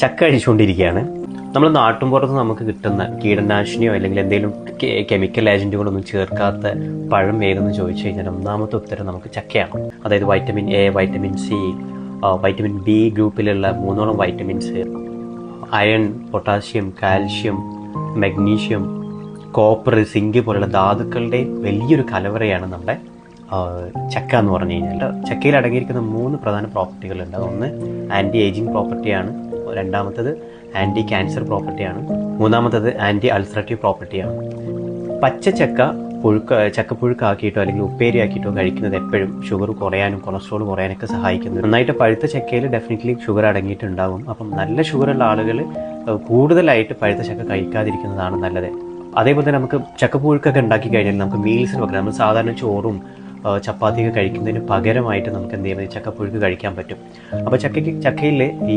ചക്ക കഴിച്ചുകൊണ്ടിരിക്കുകയാണ് നമ്മൾ നാട്ടുമ്പുറത്ത് നമുക്ക് കിട്ടുന്ന കീടനാശിനിയോ അല്ലെങ്കിൽ എന്തെങ്കിലും കെമിക്കൽ ഏജന്റുകളൊന്നും ചേർക്കാത്ത പഴം ഏതെന്ന് ചോദിച്ചു കഴിഞ്ഞാൽ ഒന്നാമത്തെ ഉത്തരം നമുക്ക് ചക്കയാണ്. അതായത് vitamin A vitamin C vitamin B ഗ്രൂപ്പിലുള്ള മൂന്നോളം vitamins iron potassium calcium magnesium copper zinc പോലുള്ള ധാതുക്കളുടെ വലിയൊരു കലവറയാണ് നമ്മുടെ ചക്ക എന്ന് പറഞ്ഞു കഴിഞ്ഞാൽ ചക്കയിൽ അടങ്ങിയിരിക്കുന്ന മൂന്ന് പ്രധാന പ്രോപ്പർട്ടികളുണ്ട്. ഒന്ന് ആന്റി ഏജിങ് പ്രോപ്പർട്ടിയാണ് രണ്ടാമത്തത് ആന്റി ക്യാൻസർ പ്രോപ്പർട്ടിയാണ് മൂന്നാമത്തത് ആന്റി അൾസറേറ്റീവ് പ്രോപ്പർട്ടിയാണ് പച്ച ചക്ക പുഴുക്ക ചക്കപ്പുഴുക്കാക്കിയിട്ടോ അല്ലെങ്കിൽ ഉപ്പേരി ആക്കിയിട്ടോ കഴിക്കുന്നത് എപ്പോഴും ഷുഗർ കുറയാനും കൊളസ്ട്രോൾ കുറയാനൊക്കെ സഹായിക്കുന്നു. നന്നായിട്ട് പഴുത്ത ചക്കയിൽ ഡെഫിനറ്റ്ലി ഷുഗർ അടങ്ങിയിട്ടുണ്ടാകും അപ്പം നല്ല ഷുഗറുള്ള ആളുകൾ കൂടുതലായിട്ട് പഴുത്ത ചക്ക കഴിക്കാതിരിക്കുന്നതാണ് നല്ലത്. അതേപോലെ തന്നെ നമുക്ക് ചക്കപ്പുഴുക്കൊക്കെ ഉണ്ടാക്കി കഴിഞ്ഞാൽ നമുക്ക് മീൽസിന് പകരം നമ്മൾ സാധാരണ ചോറും ചപ്പാത്തിയൊക്കെ കഴിക്കുന്നതിന് പകരമായിട്ട് നമുക്ക് എന്ത് ചെയ്യാൻ ചക്കപ്പുഴുക്ക് കഴിക്കാൻ പറ്റും. അപ്പോൾ ചക്കയ്ക്ക് ചക്കയിലെ ഈ